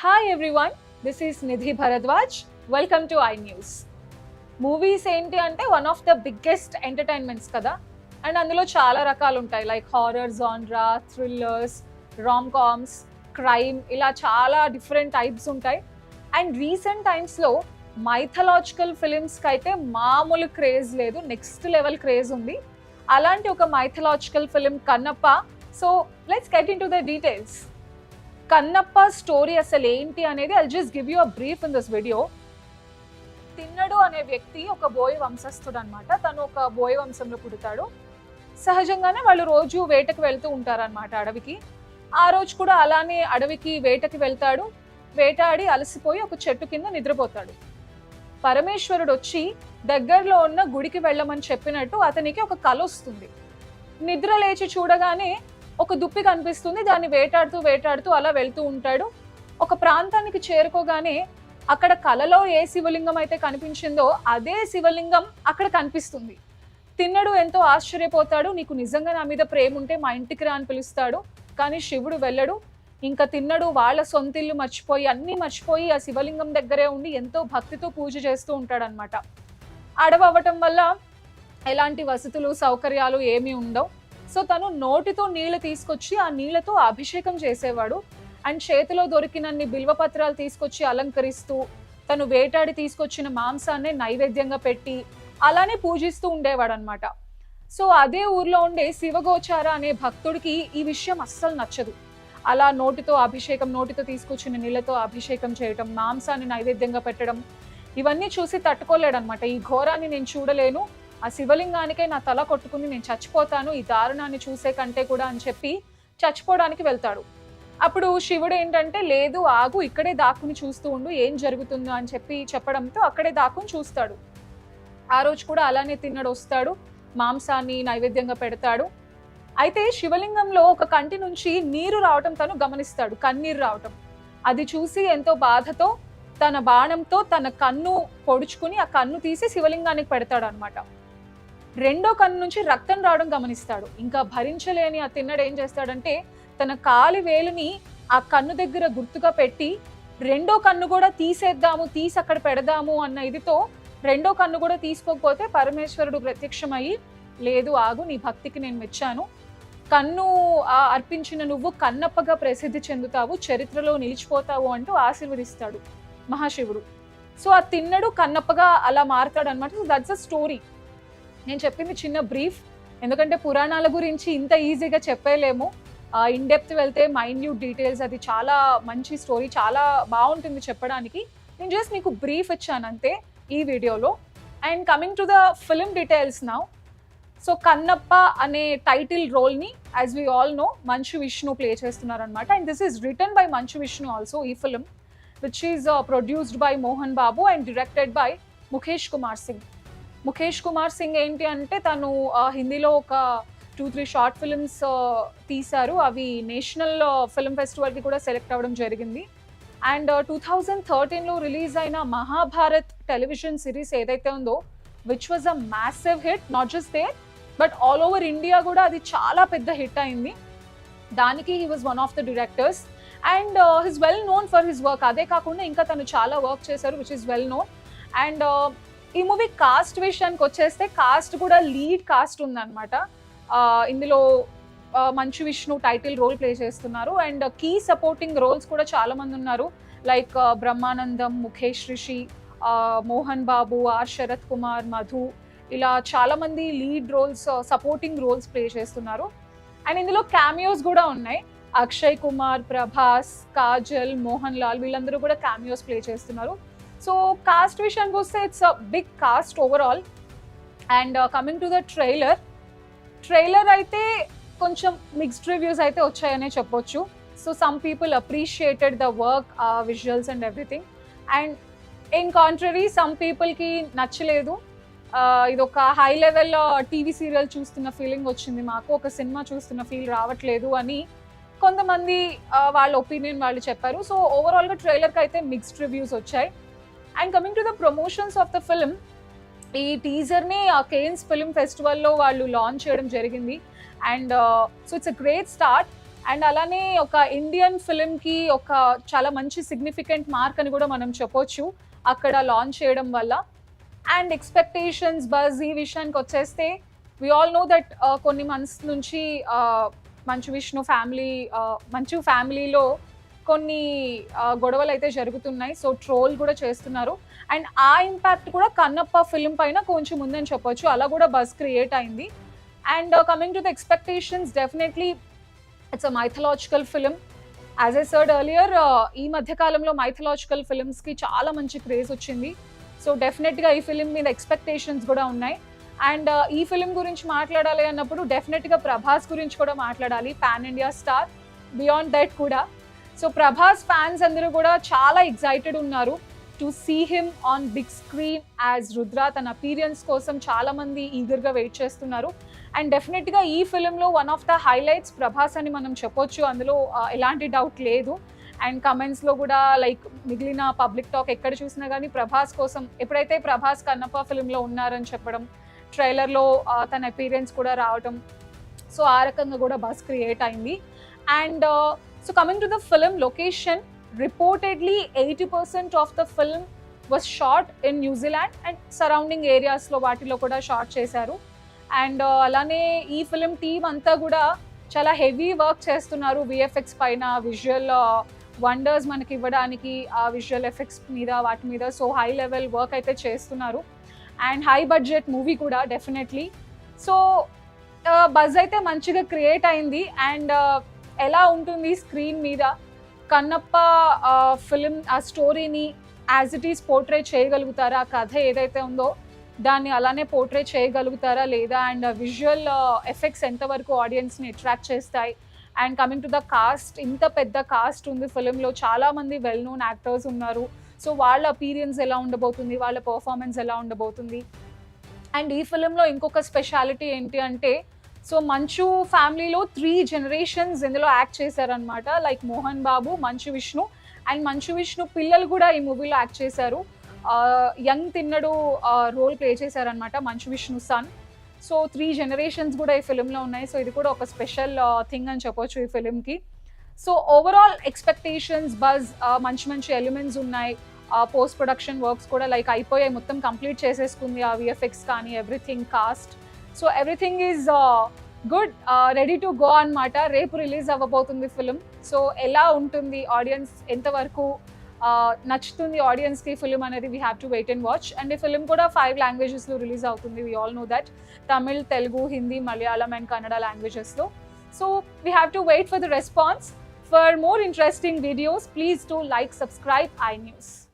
Hi everyone this is Nidhi Bharadwaj welcome to I news movies ఏంటి అంటే one of the biggest entertainments కదా. And అందులో చాలా రకాలు ఉంటాయి like horror genre thrillers rom coms crime ఇలా చాలా డిఫరెంట్ టైప్స్ ఉంటాయి. అండ్ రీసెంట్ టైమ్స్లో మైథలాజికల్ ఫిలిమ్స్కి అయితే మామూలు క్రేజ్ లేదు. నెక్స్ట్ లెవెల్ క్రేజ్ ఉంది. అలాంటి ఒక mythological film Kannappa. So let's get in to the details Kannappa story అసలు ఏంటి అనేది I just give you a brief in this video Thinnadu అనే వ్యక్తి ఒక బోయ వంశస్థుడు అనమాట తను ఒక బోయ వంశంలో పుడతాడు. సహజంగానే వాళ్ళు రోజు వేటకు వెళ్తూ ఉంటారనమాట అడవికి. ఆ రోజు కూడా అలానే అడవికి వేటకి వెళ్తాడు. వేటాడి అలసిపోయి ఒక చెట్టు కింద నిద్రపోతాడు. పరమేశ్వరుడు వచ్చి దగ్గరలో ఉన్న గుడికి వెళ్ళమని చెప్పినట్టు అతనికి ఒక కల వస్తుంది. నిద్ర లేచి చూడగానే ఒక దుప్పి కనిపిస్తుంది దాన్ని వేటాడుతూ వేటాడుతూ అలా వెళ్తూ ఉంటాడు. ఒక ప్రాంతానికి చేరుకోగానే అక్కడ కలలో ఏ శివలింగం అయితే కనిపించిందో అదే శివలింగం అక్కడ కనిపిస్తుంది. తిన్నడు ఎంతో ఆశ్చర్యపోతాడు నీకు నిజంగా నా మీద ప్రేమ ఉంటే మా ఇంటికి రా అని పిలుస్తాడు. కానీ శివుడు వెళ్ళడు. ఇంకా తిన్నడు వాళ్ళ సొంతిల్లు మర్చిపోయి అన్నీ మర్చిపోయి ఆ శివలింగం దగ్గరే ఉండి ఎంతో భక్తితో పూజ చేస్తూ ఉంటాడనమాట అడవి అవ్వటం వల్ల ఎలాంటి వసతులు సౌకర్యాలు ఏమీ ఉండవు. సో తను నోటితో నీళ్ళు తీసుకొచ్చి ఆ నీళ్ళతో అభిషేకం చేసేవాడు. అండ్ చేతిలో దొరికినన్ని బిల్వపత్రాలు తీసుకొచ్చి అలంకరిస్తూ తను వేటాడి తీసుకొచ్చిన మాంసాన్ని నైవేద్యంగా పెట్టి అలానే పూజిస్తూ ఉండేవాడు అనమాట సో అదే ఊర్లో ఉండే శివగోచార అనే భక్తుడికి ఈ విషయం అస్సలు నచ్చదు. అలా నోటితో అభిషేకం నోటితో తీసుకొచ్చిన నీళ్ళతో అభిషేకం చేయటం మాంసాన్ని నైవేద్యంగా పెట్టడం ఇవన్నీ చూసి తట్టుకోలేడనమాట ఈ ఘోరాన్ని నేను చూడలేను. ఆ శివలింగానికే నా తల కొట్టుకుని నేను చచ్చిపోతాను ఈ దారుణాన్ని చూసే కంటే కూడా అని చెప్పి చచ్చిపోవడానికి వెళ్తాడు. అప్పుడు శివుడు ఏంటంటే లేదు ఆగు ఇక్కడే దాక్కుని చూస్తూ ఉండు ఏం జరుగుతుందో అని చెప్పి చెప్పడంతో అక్కడే దాక్కుని చూస్తాడు. ఆ రోజు కూడా అలానే తిన్నడు వస్తాడు మాంసాన్ని నైవేద్యంగా పెడతాడు. అయితే శివలింగంలో ఒక కంటి నుంచి నీరు రావటం తను గమనిస్తాడు కన్నీరు రావటం. అది చూసి ఎంతో బాధతో తన బాణంతో తన కన్ను పొడుచుకుని ఆ కన్ను తీసి శివలింగానికి పెడతాడు అనమాట రెండో కన్ను నుంచి రక్తం రావడం గమనిస్తాడు. ఇంకా భరించలేని ఆ తిన్నడు ఏం చేస్తాడంటే తన కాలి వేలుని ఆ కన్ను దగ్గర గుర్తుగా పెట్టి రెండో కన్ను కూడా తీసేద్దాము తీసి అక్కడ పెడదాము అన్న ఇదితో రెండో కన్ను కూడా తీసుకోకపోతే పరమేశ్వరుడు ప్రత్యక్షమయ్యి లేదు ఆగు నీ భక్తికి నేను మెచ్చాను. కన్ను అర్పించిన నువ్వు కన్నప్పగా ప్రసిద్ధి చెందుతావు చరిత్రలో నిలిచిపోతావు అంటూ ఆశీర్వదిస్తాడు మహాశివుడు. సో ఆ తిన్నడు కన్నప్పగా అలా మారుతాడు అనమాట సో దట్స్ అ స్టోరీ నేను చెప్పింది చిన్న బ్రీఫ్ ఎందుకంటే పురాణాల గురించి ఇంత ఈజీగా చెప్పలేము. ఇన్ డెప్త్ వెళ్తే మైన్యూట్ డీటెయిల్స్ అది చాలా మంచి స్టోరీ చాలా బాగుంటుంది చెప్పడానికి. నేను జస్ట్ మీకు బ్రీఫ్ ఇచ్చాను అంతే ఈ వీడియోలో. And coming to the film details now so Kannappa అనే title రోల్ని as we all know Manchu Vishnu play చేస్తున్నారనమాట and this is written by Manchu Vishnu also ఈ film which is produced by Mohan Babu and directed by Mukesh Kumar Singh Mukesh Kumar Singh ఏంటి అంటే తను హిందీలో ఒక two three short films తీశారు. అవి national film ఫెస్టివల్కి కూడా సెలెక్ట్ అవ్వడం జరిగింది. అండ్ టూ థౌజండ్ థర్టీన్లో రిలీజ్ అయిన మహాభారత్ టెలివిజన్ సిరీస్ ఏదైతే ఉందో which was a massive hit not just there but all over India కూడా అది చాలా పెద్ద హిట్ అయింది. దానికి he was one of the directors and his well known for his work అదే కాకుండా ఇంకా తను చాలా వర్క్ చేశారు which is well known and ఈ మూవీ కాస్ట్ విషయానికి వచ్చేస్తే కాస్ట్ కూడా లీడ్ కాస్ట్ ఉందన్నమాట. ఇందులో Manchu Vishnu title role play చేస్తున్నారు. అండ్ కీ సపోర్టింగ్ రోల్స్ కూడా చాలా మంది ఉన్నారు లైక్ బ్రహ్మానందం ముఖేష్ రిషి మోహన్ బాబు ఆర్ శరత్ కుమార్ మధు. ఇలా చాలా మంది lead roles supporting roles play చేస్తున్నారు. అండ్ ఇందులో క్యామియోస్ కూడా ఉన్నాయి. అక్షయ్ కుమార్ ప్రభాస్ కాజల్ మోహన్ లాల్ వీళ్ళందరూ కూడా క్యామియోస్ ప్లే చేస్తున్నారు. సో కాస్ట్ విషయానికి వస్తే it's a big cast overall and coming to the trailer trailer అయితే కొంచెం మిక్స్డ్ రివ్యూస్ అయితే వచ్చాయనే చెప్పొచ్చు. So some people appreciated the work visuals and everything and in contrary some పీపుల్కి నచ్చలేదు. Uh, ఇదొక ఇది ఒక హై లెవెల్ టీవీ సీరియల్ చూస్తున్న ఫీలింగ్ వచ్చింది మాకు. ఒక సినిమా చూస్తున్న ఫీల్ రావట్లేదు అని కొంతమంది uh, వాళ్ళ ఒపీనియన్ వాళ్ళు చెప్పారు. సో ఓవరాల్గా ట్రైలర్కి అయితే మిక్స్డ్ రివ్యూస్ వచ్చాయి. And coming to the promotions of the film ఈ టీజర్ని కేన్స్ ఫిల్మ్ ఫెస్టివల్లో వాళ్ళు లాంచ్ చేయడం జరిగింది. And so it's a great start and అలానే ఒక ఇండియన్ ఫిలింకి ఒక చాలా మంచి సిగ్నిఫికెంట్ మార్క్ అని కూడా మనం చెప్పొచ్చు అక్కడ లాంచ్ చేయడం వల్ల. అండ్ ఎక్స్పెక్టేషన్స్ బజ్ ఈ విషయానికి వచ్చేస్తే వి ఆల్ నో దట్ కొన్ని మంత్స్ నుంచి మంచు విష్ణు ఫ్యామిలీ మంచు ఫ్యామిలీలో కొన్ని గొడవలు అయితే జరుగుతున్నాయి. సో ట్రోల్ కూడా చేస్తున్నారు. అండ్ ఆ ఇంపాక్ట్ కూడా కన్నప్ప ఫిలిం పైన కొంచెం ఉందని చెప్పొచ్చు. అలా కూడా బస్ క్రియేట్ అయింది. And coming to the expectations definitely it's a mythological film as a said earlier ఈ మధ్య కాలంలో మైథలాజికల్ ఫిలిమ్స్కి చాలా మంచి క్రేజ్ వచ్చింది. సో డెఫినెట్గా ఈ ఫిలిం మీద ఎక్స్పెక్టేషన్స్ కూడా ఉన్నాయి. అండ్ uh, ఈ ఫిలిం గురించి మాట్లాడాలి అన్నప్పుడు డెఫినెట్గా ప్రభాస్ గురించి కూడా మాట్లాడాలి. Pan India star beyond that కూడా. సో ప్రభాస్ ఫ్యాన్స్ అందరూ కూడా చాలా ఎగ్జైటెడ్ ఉన్నారు to see him on big screen as Rudra తన అపీరియన్స్ కోసం చాలామంది ఈగర్గా వెయిట్ చేస్తున్నారు. అండ్ డెఫినెట్గా ఈ ఫిలింలో one of the highlights Prabhas అని మనం చెప్పొచ్చు. అందులో ఎలాంటి డౌట్ లేదు. అండ్ కమెంట్స్లో కూడా లైక్ మిగిలిన పబ్లిక్ టాక్ ఎక్కడ చూసినా కానీ ప్రభాస్ కోసం ఎప్పుడైతే ప్రభాస్ కన్నప్ప ఫిలింలో ఉన్నారని చెప్పడం ట్రైలర్లో తన అపీరియన్స్ కూడా రావడం సో ఆ రకంగా కూడా బస్ క్రియేట్ అయింది. And so coming to the film location reportedly eighty percent of the film was shot in New Zealand and surrounding ఏరియాస్లో వాటిలో కూడా షార్ట్ చేశారు. అండ్ uh, అలానే ఈ ఫిలిం టీమ్ అంతా కూడా చాలా హెవీ వర్క్ చేస్తున్నారు. విఎఫ్ఎక్స్ పైన విజువల్ వండర్స్ uh, మనకి ఇవ్వడానికి ఆ విజువల్ ఎఫెక్ట్స్ మీద వాటి మీద. సో హై లెవెల్ వర్క్ అయితే చేస్తున్నారు. అండ్ హై బడ్జెట్ మూవీ కూడా డెఫినెట్లీ సో బజ్ అయితే మంచిగా క్రియేట్ అయింది. అండ్ ఎలా ఉంటుంది స్క్రీన్ మీద? కన్నప్ప ఫిలిం ఆ స్టోరీని యాజ్ ఇట్ ఈస్ పోర్ట్రే చేయగలుగుతారా? ఆ కథ ఏదైతే ఉందో దాన్ని అలానే పోర్ట్రే చేయగలుగుతారా లేదా? అండ్ విజువల్ ఎఫెక్ట్స్ ఎంతవరకు ఆడియన్స్ని అట్రాక్ట్ చేస్తాయి? And coming to the cast ఇంత పెద్ద కాస్ట్ ఉంది ఫిలింలో చాలా మంది వెల్ నోన్ యాక్టర్స్ ఉన్నారు. సో వాళ్ళ అపీరియన్స్ ఎలా ఉండబోతుంది? వాళ్ళ పర్ఫార్మెన్స్ ఎలా ఉండబోతుంది? అండ్ ఈ ఫిలింలో ఇంకొక స్పెషాలిటీ ఏంటి అంటే సో మంచు ఫ్యామిలీలో త్రీ జనరేషన్స్ ఇందులో యాక్ట్ చేశారనమాట లైక్ మోహన్ బాబు మంచు విష్ణు అండ్ మంచు విష్ణు పిల్లలు కూడా ఈ మూవీలో యాక్ట్ చేశారు. యంగ్ తిన్నడు రోల్ ప్లే చేశారనమాట Manchu Vishnu son so three generations కూడా ఈ ఫిలింలో ఉన్నాయి. సో ఇది కూడా ఒక స్పెషల్ థింగ్ uh, అని చెప్పొచ్చు ఈ ఫిలింకి సో ఓవరాల్ ఎక్స్పెక్టేషన్స్ బజ్ మంచి మంచి ఎలిమెంట్స్ ఉన్నాయి. పోస్ట్ ప్రొడక్షన్ వర్క్స్ కూడా లైక్ అయిపోయాయి. మొత్తం కంప్లీట్ చేసేసుకుంది ఆ విఎఫ్ఎక్స్ కానీ everything cast so everything is good ready to go అనమాట రేపు రిలీజ్ అవ్వబోతుంది ఫిలిం సో ఎలా ఉంటుంది ఆడియన్స్ ఎంతవరకు నచ్చుతుంది ఆడియన్స్కి ఫిలిం అనేది we have to wait and watch and ఈ ఫిలిం కూడా ఫైవ్ లాంగ్వేజెస్లో రిలీజ్ అవుతుంది. We all know that Tamil Telugu Hindi Malayalam and Kannada లాంగ్వేజెస్లో so we have to wait for the response for more interesting videos please to like subscribe I news